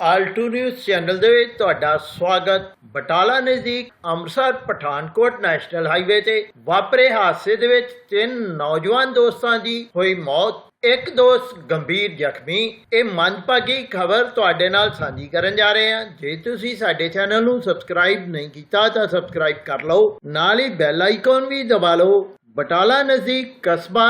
Alt news channel ਦੇ ਵਿੱਚ ਤੁਹਾਡਾ ਸਵਾਗਤ। ਬਟਾਲਾ ਨਜ਼ਦੀਕ ਅੰਮ੍ਰਿਤਸਰ ਪਠਾਨਕੋਟ ਨੈਸ਼ਨਲ ਹਾਈਵੇ ਤੇ ਵਾਪਰੇ ਹਾਦਸੇ ਦੇ ਵਿੱਚ ਤਿੰਨ ਨੌਜਵਾਨ ਦੋਸਤਾਂ ਦੀ ਹੋਈ ਮੌਤ। ਇੱਕ ਦੋਸਤ ਗੰਭੀਰ ਜ਼ਖਮੀ। ਇਹ ਮੰਦਭਾਗੀ ਖਬਰ ਤੁਹਾਡੇ ਨਾਲ ਸਾਂਝੀ ਕਰਨ ਜਾ ਰਹੇ ਹਾਂ। ਜੇ ਤੁਸੀਂ ਸਾਡੇ ਚੈਨਲ ਨੂੰ ਸਬਸਕ੍ਰਾਈਬ ਨਹੀਂ ਕੀਤਾ ਤਾਂ ਸਬਸਕ੍ਰਾਈਬ ਕਰ ਲਓ। ਨਾਲ ਹੀ ਬੈਲ ਆਈਕਨ ਵੀ ਦਬਾ ਲਓ। ਬਟਾਲਾ ਨਜ਼ਦੀਕ ਕਸਬਾ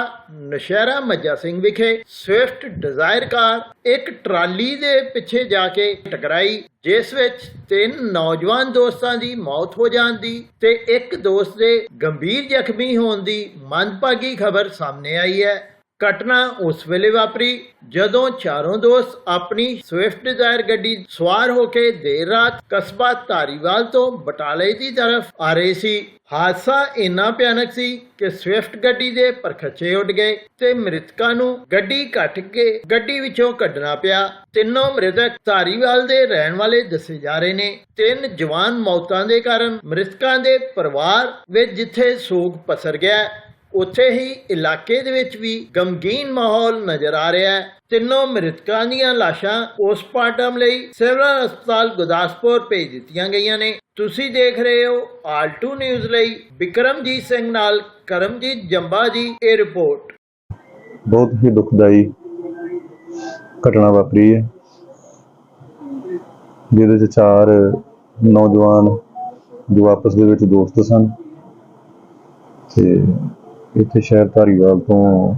ਨਸ਼ਹਿਰਾ ਮੱਜਾ ਸਿੰਘ ਵਿਖੇ ਸਵਿਫਟ ਡਿਜ਼ਾਇਰ ਕਾਰ ਇੱਕ ਟਰਾਲੀ ਦੇ ਪਿੱਛੇ ਜਾ ਕੇ ਟਕਰਾਈ, ਜਿਸ ਵਿੱਚ ਤਿੰਨ ਨੌਜਵਾਨ ਦੋਸਤਾਂ ਦੀ ਮੌਤ ਹੋ ਜਾਣ ਦੀ ਤੇ ਇੱਕ ਦੋਸਤ ਦੇ ਗੰਭੀਰ ਜ਼ਖਮੀ ਹੋਣ ਦੀ ਮੰਦਭਾਗੀ ਖਬਰ ਸਾਹਮਣੇ ਆਈ ਹੈ। ਘਟਨਾ ਉਸ ਵੇਲੇ ਵਾਪਰੀ ਜਦੋਂ ਚਾਰੋਂ ਦੋਸਤ ਆਪਣੀ ਸਵਿਫਟ ਡਿਜ਼ਾਇਰ ਗੱਡੀ ਸਵਾਰ ਹੋ ਕੇ ਦੇਰ ਰਾਤ ਕਸਬਾ ਧਾਰੀਵਾਲ ਤੋਂ ਬਟਾਲੇ ਦੀ ਤਰਫ ਆ ਰਹੇ ਸੀ। ਹਾਦਸਾ ਇੰਨਾ ਭਿਆਨਕ ਸੀ ਕਿ ਸਵਿਫਟ ਗੱਡੀ ਦੇ ਪਰਖੱਚੇ ਉੱਡ ਗਏ ਤੇ ਮ੍ਰਿਤਕਾਂ ਨੂੰ ਗੱਡੀ ਕੱਟ ਕੇ ਗੱਡੀ ਵਿੱਚੋਂ ਕੱਢਣਾ ਪਿਆ। ਤਿੰਨੋਂ ਮ੍ਰਿਤਕ ਧਾਰੀਵਾਲ ਦੇ ਰਹਿਣ ਵਾਲੇ ਦੱਸੇ ਜਾ ਰਹੇ ਨੇ। ਤਿੰਨ ਜਵਾਨ ਮੌਤਾਂ ਦੇ ਕਾਰਨ ਮ੍ਰਿਤਕਾਂ ਦੇ ਪਰਿਵਾਰ ਵਿੱਚ ਜਿੱਥੇ ਸੋਗ ਪਸਰ ਗਿਆ ਉੱਥੇ ਹੀ ਇਲਾਕੇ ਦੇ ਵਿੱਚ ਵੀ ਗਮਗੀਨ ਮਾਹੌਲ ਨਜ਼ਰ ਆ ਰਿਹਾ ਹੈ। ਤਿੰਨੋਂ ਮ੍ਰਿਤਕਾਂ ਦੀਆਂ ਲਾਸ਼ਾਂ ਪੋਸਟਮਾਰਟਮ ਲਈ ਸਿਵਲ ਹਸਪਤਾਲ ਗੁਰਦਾਸਪੁਰ ਭੇਜ ਦਿੱਤੀਆਂ ਗਈਆਂ ਨੇ। ਤੁਸੀਂ ਦੇਖ ਰਹੇ ਹੋ ਆਲਟੂ ਨਿਊਜ਼ ਲਈ ਵਿਕਰਮਜੀਤ ਸਿੰਘ ਨਾਲ ਕਰਮਜੀਤ ਜੰਬਾ ਜੀ ਇਹ ਰਿਪੋਰਟ। ਬਹੁਤ ਹੀ ਦੁਖਦਾਈ ਘਟਨਾ ਵਾਪਰੀ ਹੈ। ਜਿਹਦੇ ਵਿੱਚ ਚਾਰ ਨੌਜਵਾਨ ਜੋ ਆਪਸ ਦੇ ਵਿੱਚ ਦੋਸਤ ਸਨ ਤੇ ਇੱਥੇ ਸ਼ਹਿਰ ਧਾਰੀਵਾਲ ਤੋਂ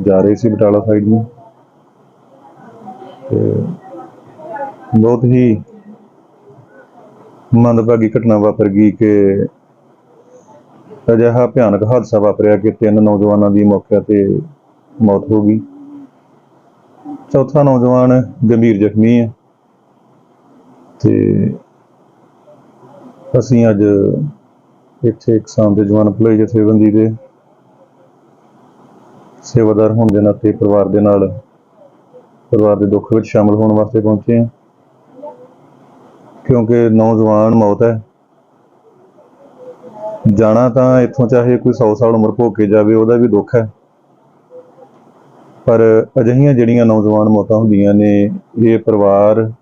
ਜਾ ਰਹੇ ਸੀ ਬਟਾਲਾ ਸਾਈਡ ਨੂੰ। ਤੇ ਬਹੁਤ ਹੀ ਮੰਦਭਾਗੀ ਘਟਨਾ ਵਾਪਰ ਗਈ ਕਿ ਅਜਿਹਾ ਭਿਆਨਕ ਹਾਦਸਾ ਵਾਪਰਿਆ ਕਿ ਤਿੰਨ ਨੌਜਵਾਨਾਂ ਦੀ ਮੌਕੇ ਤੇ ਮੌਤ ਹੋ ਗਈ। ਚੌਥਾ ਨੌਜਵਾਨ ਗੰਭੀਰ ਜ਼ਖਮੀ ਹੈ। ਤੇ ਅਸੀਂ ਅੱਜ ਇੱਥੇ ਕਿਸਾਨ ਦੇ ਜਵਾਨ ਭਲਾਈ ਜਥੇਬੰਦੀ ਦੇ ਸੇਵਾਦਾਰ ਹੋਣ ਦੇ ਨਾਤੇ ਪਰਿਵਾਰ ਦੇ ਨਾਲ, ਪਰਿਵਾਰ ਦੇ ਦੁੱਖ ਵਿੱਚ ਸ਼ਾਮਲ ਹੋਣ ਵਾਸਤੇ ਪਹੁੰਚੇ ਹਾਂ। ਕਿਉਂਕਿ ਨੌਜਵਾਨ ਮੌਤ ਹੈ। ਜਾਣਾ ਤਾਂ ਇੱਥੋਂ ਚਾਹੇ ਕੋਈ 100 ਸਾਲ ਉਮਰ ਭੋਗ ਕੇ ਜਾਵੇ, ਉਹਦਾ ਵੀ ਦੁੱਖ ਹੈ। ਪਰ ਅਜਿਹੀਆਂ ਜਿਹੜੀਆਂ ਨੌਜਵਾਨ ਮੌਤਾਂ ਹੁੰਦੀਆਂ ਨੇ, ਇਹ ਪਰਿਵਾਰ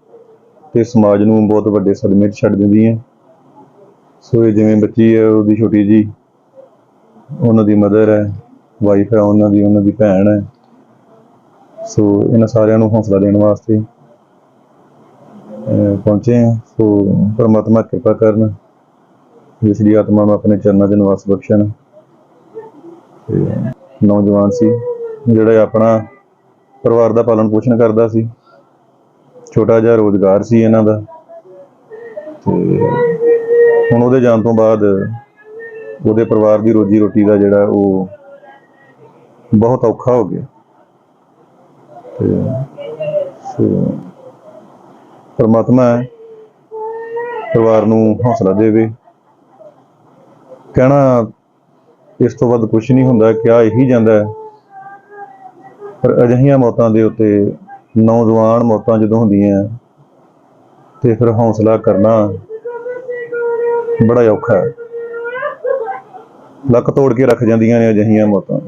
ਤੇ ਸਮਾਜ ਨੂੰ ਬਹੁਤ ਵੱਡੇ ਸਦਮੇ 'ਚ ਛੱਡ ਦਿੰਦੀਆਂ। ਸੋ ਇਹ ਜਿਵੇਂ ਬੱਚੀ ਹੈ, ਉਹਦੀ ਛੋਟੀ ਜੀ, ਉਹਨਾਂ ਦੀ ਮਦਰ ਹੈ। ਵਾਈਫ ਹੈ ਉਹਨਾਂ ਦੀ ਉਹਨਾਂ ਦੀ ਭੈਣ ਹੈ ਸੋ ਇਹਨਾਂ ਸਾਰਿਆਂ ਨੂੰ ਹੌਸਲਾ ਦੇਣ ਵਾਸਤੇ ਪਹੁੰਚੇ ਹਾਂ। ਸੋ ਪਰਮਾਤਮਾ ਕਿਰਪਾ ਕਰਨ ਜਿਸ ਦੀ ਆਤਮਾ ਨੂੰ ਆਪਣੇ ਚਰਨਾਂ 'ਚ ਨਿਵਾਸ ਬਖਸ਼ਣ। ਨੌਜਵਾਨ ਸੀ, ਜਿਹੜਾ ਆਪਣਾ ਪਰਿਵਾਰ ਦਾ ਪਾਲਣ ਪੋਸ਼ਣ ਕਰਦਾ ਸੀ। ਛੋਟਾ ਜਿਹਾ ਰੋਜ਼ਗਾਰ ਸੀ ਇਹਨਾਂ ਦਾ। ਤੇ ਹੁਣ ਉਹਦੇ ਜਾਣ ਤੋਂ ਬਾਅਦ ਉਹਦੇ ਪਰਿਵਾਰ ਦੀ ਰੋਜੀ ਰੋਟੀ ਦਾ ਜਿਹੜਾ ਉਹ ਬਹੁਤ ਔਖਾ ਹੋ ਗਿਆ। ਤੇ ਸੋ ਪਰਮਾਤਮਾ ਪਰਿਵਾਰ ਨੂੰ ਹੌਸਲਾ ਦੇਵੇ। ਕਹਿਣਾ ਇਸ ਤੋਂ ਵੱਧ ਕੁਝ ਨਹੀਂ ਹੁੰਦਾ ਕਿਹਾ ਇਹੀ ਜਾਂਦਾ ਪਰ ਅਜਿਹੀਆਂ ਮੌਤਾਂ ਦੇ ਉੱਤੇ ਨੌਜਵਾਨ ਮੌਤਾਂ ਜਦੋਂ ਹੁੰਦੀਆਂ ਤੇ ਫਿਰ ਹੌਸਲਾ ਕਰਨਾ ਬੜਾ ਔਖਾ ਹੈ। ਲੱਕ ਤੋੜ ਕੇ ਰੱਖ ਜਾਂਦੀਆਂ ਨੇ ਅਜਿਹੀਆਂ ਮੌਤਾਂ।